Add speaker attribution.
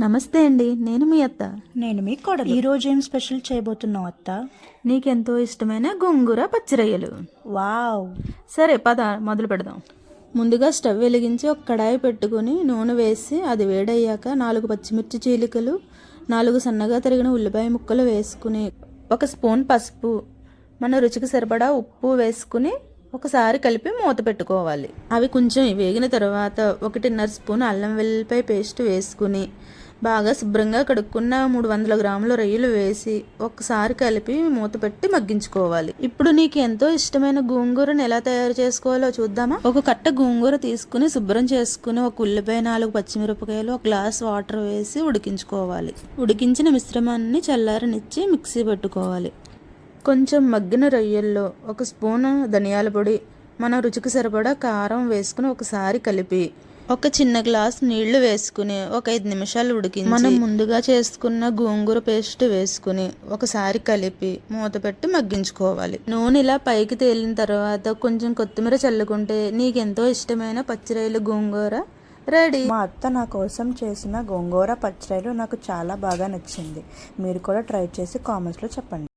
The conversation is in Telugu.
Speaker 1: నమస్తే అండి నేను మీ అత్త.
Speaker 2: నేను మీ కోడలు. ఈ రోజు ఏం స్పెషల్ చేయబోతున్నావు అత్త?
Speaker 1: నీకెంతో ఇష్టమైన గోంగూర పచ్చిరొయ్యలు.
Speaker 2: వావ్.
Speaker 1: సరే పద మొదలు పెడదాం. ముందుగా స్టవ్ వెలిగించి ఒక కడాయి పెట్టుకొని నూనె వేసి అది వేడయ్యాక నాలుగు పచ్చిమిర్చి చీలికలు నాలుగు సన్నగా తరిగిన ఉల్లిపాయ ముక్కలు వేసుకుని ఒక స్పూన్ పసుపు మన రుచికి సరిపడా ఉప్పు వేసుకుని ఒకసారి కలిపి మూత పెట్టుకోవాలి. అవి కొంచెం వేగిన తర్వాత ఒకటిన్నర స్పూన్ అల్లం వెల్లిపాయ పేస్ట్ వేసుకుని బాగా శుభ్రంగా కడుక్కున్న మూడు వందల గ్రాముల రొయ్యలు వేసి ఒకసారి కలిపి మూత పెట్టి మగ్గించుకోవాలి. ఇప్పుడు నీకు ఎంతో ఇష్టమైన గోంగూరను ఎలా తయారు చేసుకోవాలో చూద్దామా? ఒక కట్ట గోంగూర తీసుకుని శుభ్రం చేసుకుని ఒక ఉల్లిపాయ నాలుగు పచ్చిమిరపకాయలు ఒక గ్లాస్ వాటర్ వేసి ఉడికించుకోవాలి. ఉడికించిన మిశ్రమాన్ని చల్లారనిచ్చి మిక్సీ పెట్టుకోవాలి. కొంచెం మగ్గిన రొయ్యల్లో ఒక స్పూన్ ధనియాల పొడి మన రుచికి సరిపడా కారం వేసుకుని ఒకసారి కలిపి ఒక చిన్న గ్లాస్ నీళ్ళు వేసుకుని ఒక ఐదు నిమిషాలు ఉడికించి మనం ముందుగా చేసుకున్న గోంగూర పేస్ట్ వేసుకుని ఒకసారి కలిపి మూత పెట్టి మగ్గించుకోవాలి. నూనె ఇలా పైకి తేలిన తర్వాత కొంచెం కొత్తిమీర చల్లుకుంటే నీకెంతో ఇష్టమైన పచ్చిరాయలు గోంగూర రెడీ.
Speaker 2: మా అత్త నా కోసం చేసిన గోంగూర పచ్చిరాయలు నాకు చాలా బాగా నచ్చింది. మీరు కూడా ట్రై చేసి కామెంట్స్లో చెప్పండి.